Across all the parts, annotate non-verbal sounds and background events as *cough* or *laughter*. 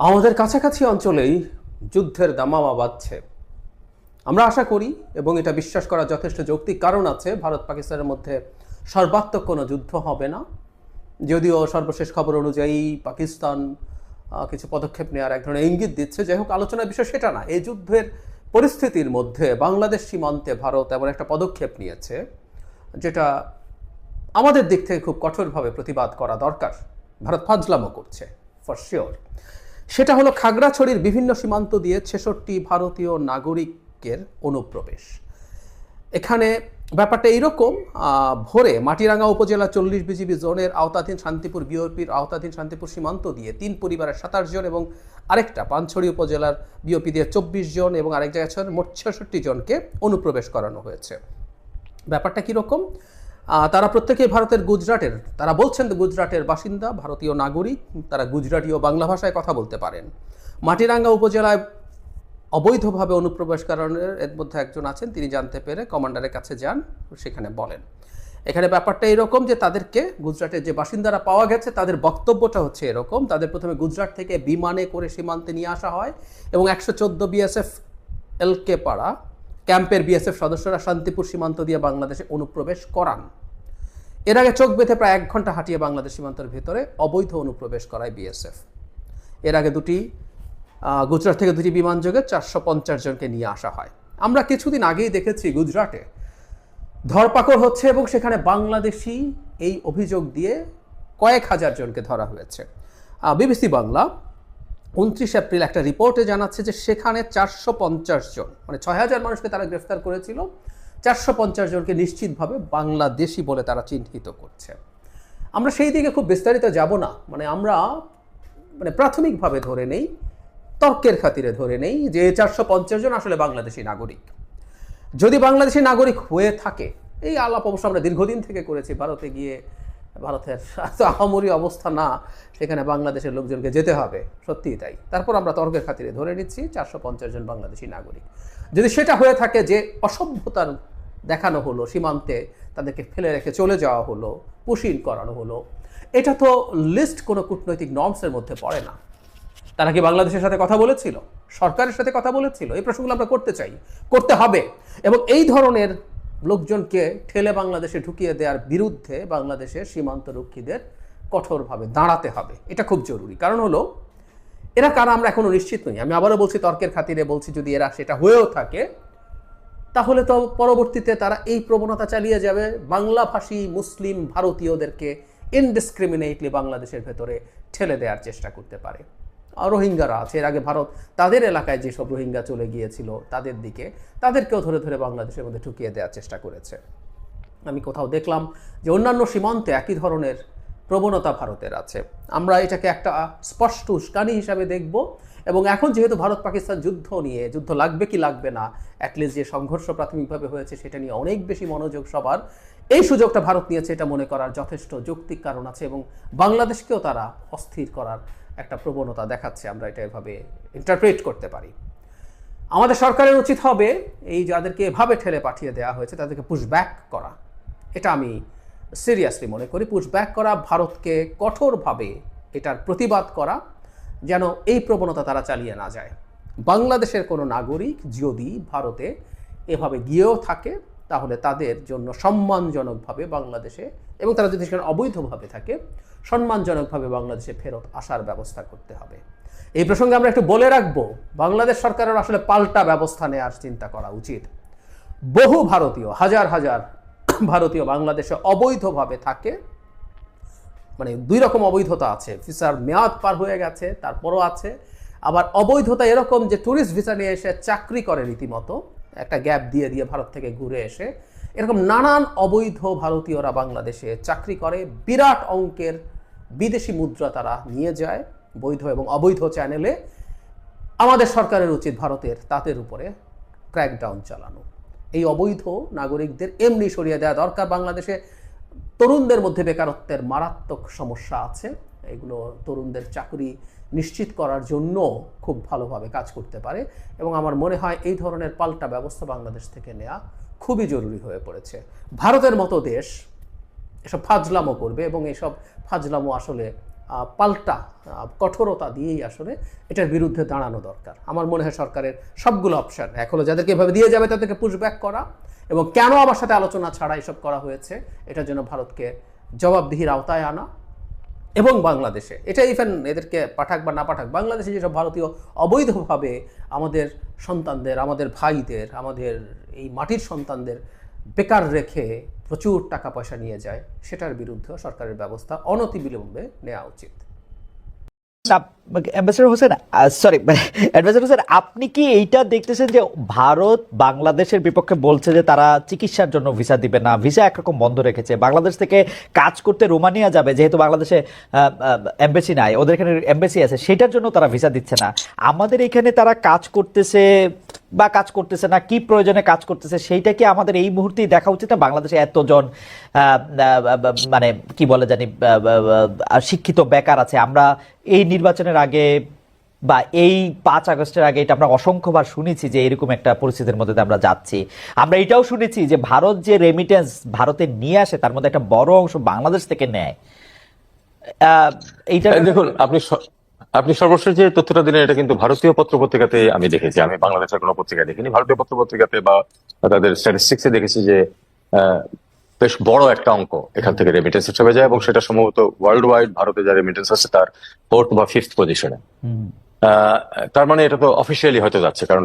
আমাদের কাছাকাছি অঞ্চলেই যুদ্ধের দামামা বাজছে আমরা আশা করি এবং এটা বিশ্বাস করার যথেষ্ট যৌক্তিক কারণ আছে, ভারত পাকিস্তানের মধ্যে সর্বাত্মক কোনো যুদ্ধ হবে না। যদিও সর্বশেষ খবর অনুযায়ী পাকিস্তান কিছু পদক্ষেপ নেওয়ার এক ধরনের ইঙ্গিত দিচ্ছে। যাই হোক, আলোচনার বিষয় সেটা না, এই যুদ্ধের পরিস্থিতির মধ্যে বাংলাদেশ সীমান্তে ভারত এমন একটা পদক্ষেপ নিয়েছে, যেটা আমাদের দিক থেকে খুব কঠোরভাবে প্রতিবাদ করা দরকার। ভারত ফাজলামো করছে ফর শিওর সেটা হলো খাগড়াছড়ির বিভিন্ন সীমান্ত দিয়ে ছেষট্টি ভারতীয় নাগরিকের অনুপ্রবেশ। এখানে ব্যাপারটা এইরকম ভোরে মাটিরাঙ্গা উপজেলা চল্লিশ বিজিবি জোনের আওতাধীন শান্তিপুর বিওপির আওতাধীন শান্তিপুর সীমান্ত দিয়ে তিন পরিবারের সাতাশ জন এবং আরেকটা পানছড়ি উপজেলার বিওপি দিয়ে চব্বিশ জন এবং আরেক জায়গায় মোট ছেষট্টি জনকে অনুপ্রবেশ করানো হয়েছে। ব্যাপারটা কীরকম? তারা প্রত্যেকেই ভারতের গুজরাটের, তারা বলছেন গুজরাটের বাসিন্দা, ভারতীয় নাগরিক, তারা গুজরাটি ও বাংলা ভাষায় কথা বলতে পারেন। মাটিরাঙ্গা উপজেলায় অবৈধভাবে অনুপ্রবেশ করানোর এর মধ্যে একজন আছেন, তিনি জানতে পেরে কমান্ডারের কাছে যান, সেখানে বলেন। এখানে ব্যাপারটা এরকম যে তাদেরকে গুজরাটের যে বাসিন্দারা পাওয়া গেছে, তাদের বক্তব্যটা হচ্ছে এরকম, তাদের প্রথমে গুজরাট থেকে বিমানে করে সীমান্তে নিয়ে আসা হয় এবং একশো চোদ্দ বিএসএফ এলকে পাড়া ক্যাম্পের বিএসএফ সদস্যরা শান্তিপুর সীমান্ত দিয়ে বাংলাদেশে অনুপ্রবেশ করান। এর আগে চোখ বেঁধে প্রায় এক ঘণ্টা হাঁটিয়ে বাংলাদেশ সীমান্তের ভিতরে অবৈধ অনুপ্রবেশ করায় বিএসএফ। এর আগে দুটি গুজরাট থেকে দুটি বিমান যোগে চারশো পঞ্চাশ জনকে নিয়ে আসা হয়। আমরা কিছুদিন আগেই দেখেছি গুজরাটে। ধরপাকড় হচ্ছে এবং সেখানে বাংলাদেশি এই অভিযোগ দিয়ে কয়েক হাজার জনকে ধরা হয়েছে। বিবিসি বাংলা উনত্রিশ এপ্রিল একটা রিপোর্টে জানাচ্ছে যে সেখানে চারশো পঞ্চাশ জন মানে ছয় হাজার মানুষকে তারা গ্রেফতার করেছিল, চারশো পঞ্চাশ জনকে নিশ্চিতভাবে বাংলাদেশি বলে তারা চিহ্নিত করছে। আমরা সেই দিকে খুব বিস্তারিত যাব না মানে আমরা মানে প্রাথমিকভাবে ধরে নেই, তর্কের খাতিরে ধরে নেই যে চারশো পঞ্চাশ জন আসলে বাংলাদেশি নাগরিক। যদি বাংলাদেশি নাগরিক হয়ে থাকে, এই আলাপ অবশ্য আমরা দীর্ঘদিন থেকে করেছি, ভারতে গিয়ে ভারতের *laughs* আহামরি অবস্থা না, সেখানে বাংলাদেশের লোকজনকে যেতে হবে। সত্যিই তাই। তারপর আমরা তর্কের খাতিরে ধরে নিচ্ছি, চারশো পঞ্চাশ জন বাংলাদেশি নাগরিক। যদি সেটা হয়ে থাকে যে অসভ্যতার দেখানো হলো, সীমান্তে তাদেরকে ফেলে রেখে চলে যাওয়া হলো, পুশিন করানো হলো, এটা তো লিস্ট কোনো কূটনৈতিক নর্মসের মধ্যে পড়ে না। তারা কি বাংলাদেশের সাথে কথা বলেছিল? সরকারের সাথে কথা বলেছিল? এই প্রশ্নগুলো আমরা করতে চাই। করতে হবে। এবং এই ধরনের লোকজনকে ঠেলে বাংলাদেশে ঢুকিয়ে দেওয়ার বিরুদ্ধে বাংলাদেশের সীমান্ত রক্ষীদের কঠোরভাবে দাঁড়াতে হবে। এটা খুব জরুরি। কারণ হলো, এরা কারা আমরা এখনও নিশ্চিত নই। আমি আবারও বলছি, তর্কের খাতিরে বলছি, যদি এরা সেটা হয়েও থাকে, তাহলে তো পরবর্তীতে তারা এই প্রবণতা চালিয়ে যাবে। বাংলাভাষী, মুসলিম, ভারতীয়দেরকে ইনডিসক্রিমিনেটলি বাংলাদেশের ভেতরে ঠেলে দেওয়ার চেষ্টা করতে পারে। রোহিঙ্গারা আছে, এর আগে ভারত, তাদের এলাকায় যেসব রোহিঙ্গা চলে গিয়েছিল তাদের দিকে, তাদেরকেও ধরে ধরে বাংলাদেশের মধ্যে ঢুকিয়ে দেওয়ার চেষ্টা করেছে। আমি কোথাও দেখলাম যে অন্যান্য সীমান্তে একই ধরনের প্রবণতা ভারতের আছে। আমরা এটাকে একটা স্পষ্ট উস্কানি হিসাবে দেখব এবং এখন যেহেতু ভারত পাকিস্তান যুদ্ধ নিয়ে, যুদ্ধ লাগবে কি লাগবে না অ্যাটলিস্ট যে সংঘর্ষ প্রাথমিকভাবে হয়েছে সেটা নিয়ে অনেক বেশি মনোযোগ সবার, এই সুযোগটা ভারত নিয়েছে এটা মনে করার যথেষ্ট যৌক্তিক কারণ আছে এবং বাংলাদেশকেও তারা অস্থির করার একটা প্রবণতা দেখাচ্ছে, আমরা এটা এভাবে ইন্টারপ্রেট করতে পারি। আমাদের সরকারের উচিত হবে এই যাদেরকে এভাবে ঠেলে পাঠিয়ে দেওয়া হয়েছে, তাদেরকে পুশব্যাক করা। এটা আমি সিরিয়াসলি মনে করি পুশব্যাক করা ভারতকে কঠোরভাবে এটার প্রতিবাদ করা, যেন এই প্রবণতা তারা চালিয়ে না যায়। বাংলাদেশের কোনো নাগরিক যদি ভারতে এভাবে গিয়েও থাকে তাহলে তাদের জন্য সম্মানজনকভাবে বাংলাদেশে এবং তারা যদি সেখানে অবৈধভাবে থাকে, সম্মানজনকভাবে বাংলাদেশে ফেরত আসার ব্যবস্থা করতে হবে। এই প্রসঙ্গে আমরা একটু বলে রাখব, বাংলাদেশ সরকারের আসলে পাল্টা ব্যবস্থা নেওয়ার চিন্তা করা উচিত। বহু ভারতীয়, হাজার হাজার ভারতীয় বাংলাদেশে অবৈধভাবে থাকে। মানে দুই রকম অবৈধতা আছে, ভিসার মেয়াদ পার হয়ে গেছে, তারপরও আছে। আবার অবৈধতা এরকম যে ট্যুরিস্ট ভিসা নিয়ে এসে চাকরি করে রীতিমতো একটা গ্যাপ দিয়ে দিয়ে ভারত থেকে ঘুরে এসে এরকম নানান অবৈধ ভারতীয়রা বাংলাদেশে চাকরি করে, বিরাট অঙ্কের বিদেশি মুদ্রা তারা নিয়ে যায় বৈধ এবং অবৈধ চ্যানেলে আমাদের সরকারের উচিত ভারতের তাদের উপরে ক্র্যাকডাউন চালানো। এই অবৈধ নাগরিকদের এমনি সরিয়ে দেওয়া দরকার। বাংলাদেশে তরুণদের মধ্যে বেকারত্বের মারাত্মক সমস্যা আছে। এগুলো তরুণদের চাকরি নিশ্চিত করার জন্য খুব ভালোভাবে কাজ করতে পারে এবং আমার মনে হয় এই ধরনের পাল্টা ব্যবস্থা বাংলাদেশ থেকে নেওয়া খুবই জরুরি হয়ে পড়েছে। ভারতের মতো দেশ এসব ফাজলামো করবে এবং এসব ফাজলামো আসলে পাল্টা কঠোরতা দিয়েই আসলে এটার বিরুদ্ধে দাঁড়ানো দরকার। আমার মনে হয় সরকারের সবগুলো অপশন হলো যাদেরকে এভাবে দিয়ে যাবে তাদেরকে পুশব্যাক করা এবং কেন আমার সাথে আলোচনা ছাড়া এসব করা হয়েছে, এটার জন্য ভারতকে জবাবদিহির আওতায় আনা। এবং বাংলাদেশে। এটা ইভেন এদেরকে পাঠাক বা না পাঠাক, বাংলাদেশে যেসব ভারতীয় অবৈধভাবে আমাদের সন্তানদের, আমাদের ভাইদের, আমাদের এই মাটির সন্তানদের বেকার রেখে প্রচুর টাকা পয়সা নিয়ে যায়, সেটার বিরুদ্ধে সরকারের ব্যবস্থা অনতিবিলম্বে নেওয়া উচিত। Ambassador Hossain sorry adviser Hossain, আপনি কি এইটা দেখতেছেন যে ভারত বাংলাদেশের বিপক্ষে বলছে যে তারা চিকিৎসার জন্য ভিসা দিবে না? ভিসা একরকম বন্ধ রেখেছে। বাংলাদেশ থেকে কাজ করতে রোমানিয়া যাবে, যেহেতু বাংলাদেশে অ্যাম্বাসি নাই, ওদের এখানে অ্যাম্বাসি আছে, সেটার জন্য তারা ভিসা দিচ্ছে না। আমাদের এখানে তারা কাজ করতেছে বা কাজ করতেছে না, কি প্রয়োজনে কাজ করতেছে, সেইটা কি আমাদের এই মুহূর্তেই দেখা উচিত না? বাংলাদেশে এতজন মানে কি বলে জানি শিক্ষিত বেকার আছে। আমরা এই নির্বাচনের আগে বা এই পাঁচ আগস্টের আগে এটা আমরা অসংখ্যবার শুনেছি যে এরকম একটা পরিস্থিতির মধ্যে আমরা যাচ্ছি। আমরা এটাও শুনেছি যে ভারত যে রেমিটেন্স ভারতে নিয়ে আসে, তার মধ্যে একটা বড় অংশ বাংলাদেশ থেকে নেয়। এইটা দেখুন, আপনি আপনি সর্বশেষ যে তথ্যটা দিলেন, এটা কিন্তু ভারতীয় পত্র পত্রিকাতে আমি দেখেছি। আমি বাংলাদেশের কোনো পত্রিকায় দেখিনি। ভারতীয় পত্র পত্রিকাতে বা তাদের স্ট্যাটিস্টিক্সে দেখেছি যে বেশ বড় একটা অঙ্ক এখান থেকে রেমিটেন্স হিসেবে যায় এবং সেটা সম্ভবত ওয়ার্ল্ড ওয়াইড ভারতে যা রেমিটেন্স আছে তার ফোর্থ বা ফিফথ পজিশনে। তার মানে এটা তো অফিসিয়ালি হয়তো যাচ্ছে কারণ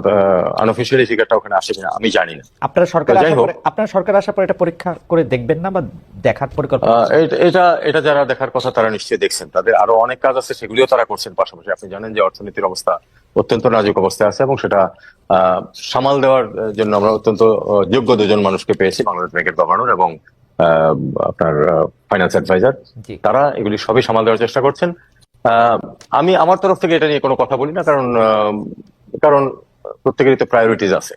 আনঅফিসিয়ালি ফিগারটা ওখানে আসে কিনা আমি জানি না। আপনারা সরকার আপনারা সরকার আসার পরে এটা পরীক্ষা করে দেখবেন না বা দেখার পরিকল্পনা এটা- এটা যারা দেখার কথা তারা নিশ্চয়ই দেখছেন। তাদের আরও অনেক কাজ আছে সেগুলিও তারা করছেন পাশাপাশি। আপনি জানেন যে অর্থনীতির অবস্থা অত্যন্ত নাজুক অবস্থায় আছে এবং সেটা আহ, সামাল দেওয়ার জন্য আমরা অত্যন্ত যোগ্য দুজন মানুষকে পেয়েছি বাংলাদেশ ব্যাংকের গভর্নর এবং আহ, আপনার ফাইন্যান্স অ্যাডভাইজার তারা এগুলি সবই সামাল দেওয়ার চেষ্টা করছেন। আমি আমার তরফ থেকে এটা নিয়ে কোনো কথা বলি না, কারণ কারণ প্রত্যেকেরই তো প্রায়োরিটিজ আছে।